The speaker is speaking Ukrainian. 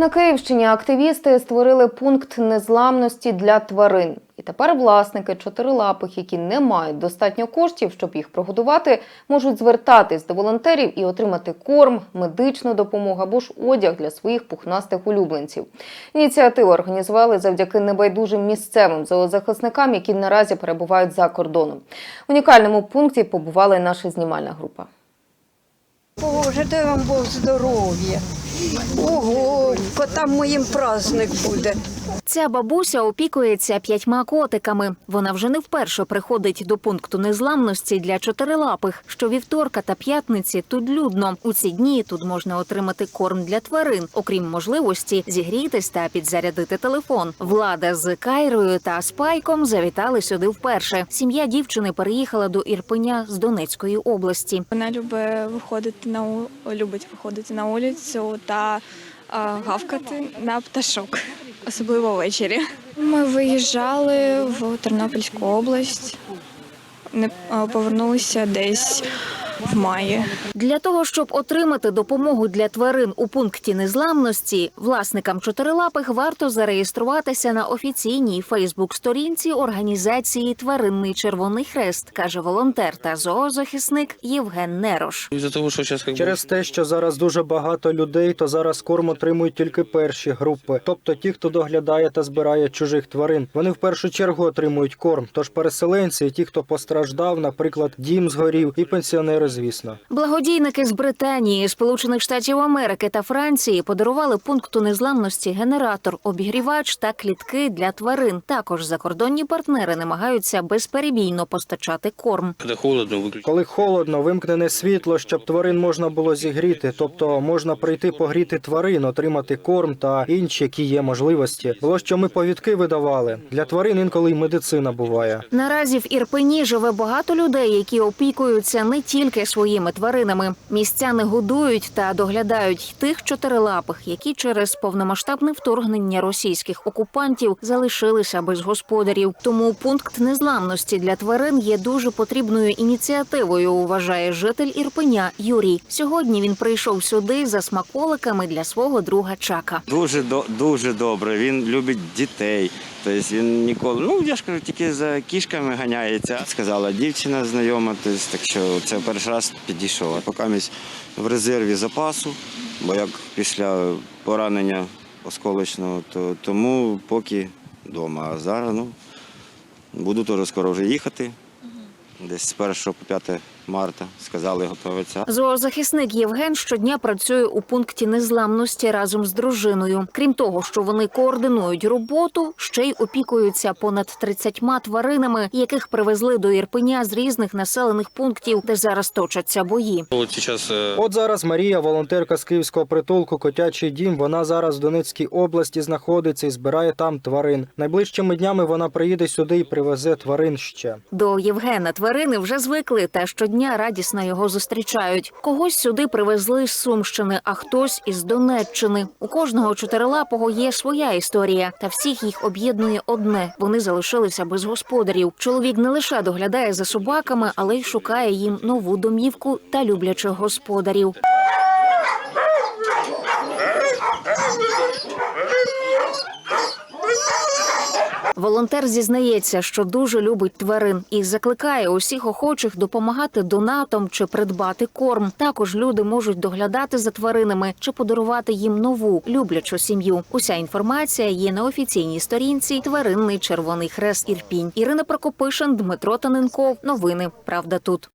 На Київщині активісти створили пункт незламності для тварин. І тепер власники чотирилапих, які не мають достатньо коштів, щоб їх прогодувати, можуть звертатись до волонтерів і отримати корм, медичну допомогу або ж одяг для своїх пухнастих улюбленців. Ініціативу організували завдяки небайдужим місцевим зоозахисникам, які наразі перебувають за кордоном. В унікальному пункті побувала наша знімальна група. Боже, дай вам Бог здоров'я. Ого, котам моїм праздник буде. Ця бабуся опікується п'ятьма котиками. Вона вже не вперше приходить до пункту незламності для чотирилапих. Щовівторка та п'ятниці тут людно. У ці дні тут можна отримати корм для тварин, окрім можливості зігрітись та підзарядити телефон. Влада з Кайрою та Спайком завітали сюди вперше. Сім'я дівчини переїхала до Ірпеня з Донецької області. Вона любить виходити на у- любить виходити на вулицю та гавкати на пташок, особливо ввечері. Ми виїжджали в Тернопільську область, не повернулися десь в маї. Для того щоб отримати допомогу для тварин у пункті незламності, власникам чотирилапих варто зареєструватися на офіційній Фейсбук-сторінці організації Тваринний Червоний Хрест, каже волонтер та зоозахисник Євген Нерош. Через те, що зараз дуже багато людей, то зараз корм отримують тільки перші групи, тобто ті, хто доглядає та збирає чужих тварин. Вони в першу чергу отримують корм. Тож переселенці, і ті, хто постраждав, наприклад, дім згорів, і пенсіонери, звісно. Благодійники з Британії, Сполучених Штатів Америки та Франції подарували пункту незламності генератор, обігрівач та клітки для тварин. Також закордонні партнери намагаються безперебійно постачати корм. Когда холодно. Коли холодно, вимкнене світло, щоб тварин можна було зігріти, тобто можна прийти погріти тварин, отримати корм та інші, які є можливості. Було що ми повідки видавали. Для тварин інколи й медицина буває. Наразі в Ірпені живе багато людей, які опікуються не тільки своїми тваринами. Містяни годують та доглядають тих чотирилапих, які через повномасштабне вторгнення російських окупантів залишилися без господарів. Тому пункт незламності для тварин є дуже потрібною ініціативою. Вважає житель Ірпеня Юрій. Сьогодні він прийшов сюди за смаколиками для свого друга Чака. Дуже до- дуже добре. Він любить дітей. Тобто він ніколи, ну я ж кажу, тільки за кішками ганяється. Сказала дівчина знайома, тобто, так що це перший раз підійшов. Поки місь в резерві запасу, бо як після поранення осколочного, то тому поки вдома. А зараз ну, буду теж скоро вже їхати. Десь з 1 по 5 марта сказали, готовиться. Зоозахисник Євген щодня працює у пункті незламності разом з дружиною. Крім того, що вони координують роботу, ще й опікуються понад 30 тваринами, яких привезли до Ірпеня з різних населених пунктів, де зараз точаться бої. Вот сейчас э, От зараз Марія, волонтерка з київського притулку Котячий дім. Вона зараз в Донецькій області знаходиться і збирає там тварин. Найближчими днями вона приїде сюди і привезе тварин ще. До Євгена тварини вже звикли та щодня радісно його зустрічають. Когось сюди привезли з Сумщини, а хтось із Донеччини. У кожного чотирилапого є своя історія, та всіх їх об'єднує одне: вони залишилися без господарів. Чоловік не лише доглядає за собаками, але й шукає їм нову домівку та люблячих господарів. Волонтер зізнається, що дуже любить тварин і закликає усіх охочих допомагати донатом чи придбати корм. Також люди можуть доглядати за тваринами чи подарувати їм нову люблячу сім'ю. Уся інформація є на офіційній сторінці Тваринний Червоний Хрест Ірпінь. Ірина Прокопишин, Дмитро Таненков. Новини. Правда тут.